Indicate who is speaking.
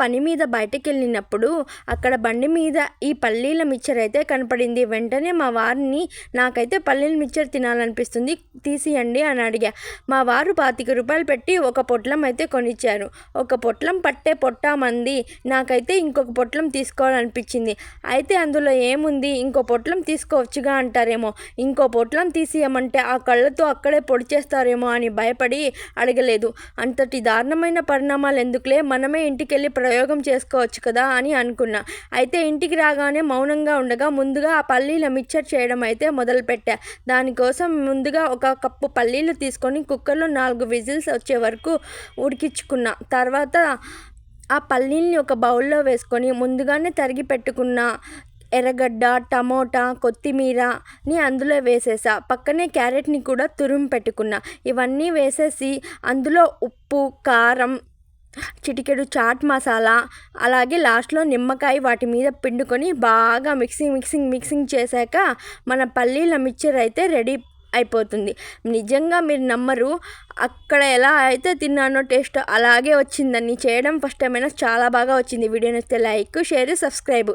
Speaker 1: పని మీద బయటకు వెళ్ళినప్పుడు అక్కడ బండి మీద ఈ పల్లీల మిక్చర్ అయితే కనపడింది. వెంటనే మా వారిని నాకైతే పల్లీల మిక్చర్ తినాలనిపిస్తుంది తీసియండి అని అడిగా. మా వారు పాతిక రూపాయలు పెట్టి ఒక పొట్లం అయితే కొనిచ్చారు. ఒక పొట్లం పట్టే పొట్టా మంది. నాకైతే ఇంకొక పొట్లం తీసుకోవాలనిపించింది. అయితే అందులో ఏముంది? ఇంకో పొట్లం తీసుకోవచ్చుగా అంటారేమో. ఇంకో పొట్లం తీసియమంటే ఆ కళ్ళతో అక్కడే పొడి చేస్తారేమో అని భయపడి అడగలేదు. అంతటి దారుణమైన పరిణామాలు ఎందుకులే? మనమే వెళ్ళి ప్రయోగం చేసుకోవచ్చు కదా అని అనుకున్నా. అయితే ఇంటికి రాగానే మౌనంగా ఉండగా ముందుగా ఆ పల్లీల మిక్చర్ చేయడం అయితే మొదలుపెట్టా. దానికోసం ముందుగా ఒక కప్పు పల్లీలు తీసుకొని కుక్కర్లో నాలుగు విజిల్స్ వచ్చే వరకు ఉడికించుకున్నా. తర్వాత ఆ పల్లీల్ని ఒక బౌల్లో వేసుకొని ముందుగానే తరిగి పెట్టుకున్న ఎర్రగడ్డ టమోటా కొత్తిమీరని అందులో వేసేసా. పక్కనే క్యారెట్ని కూడా తురుము పెట్టుకున్నా. ఇవన్నీ వేసేసి అందులో ఉప్పు కారం చిటికెడు చాట్ మసాలా అలాగే లాస్ట్లో నిమ్మకాయ వాటి మీద పిండుకొని బాగా మిక్సింగ్ మిక్సింగ్ మిక్సింగ్ చేశాక మన పల్లీల మిక్చర్ అయితే రెడీ అయిపోతుంది. నిజంగా మీరు నమ్మరు అక్కడ ఎలా అయితే తిన్నానో టేస్ట్ అలాగే వచ్చిందని. చేయడం ఫస్ట్ టైం అయినా చాలా బాగా వచ్చింది. వీడియో నచ్చితే లైక్ షేర్ సబ్స్క్రైబ్.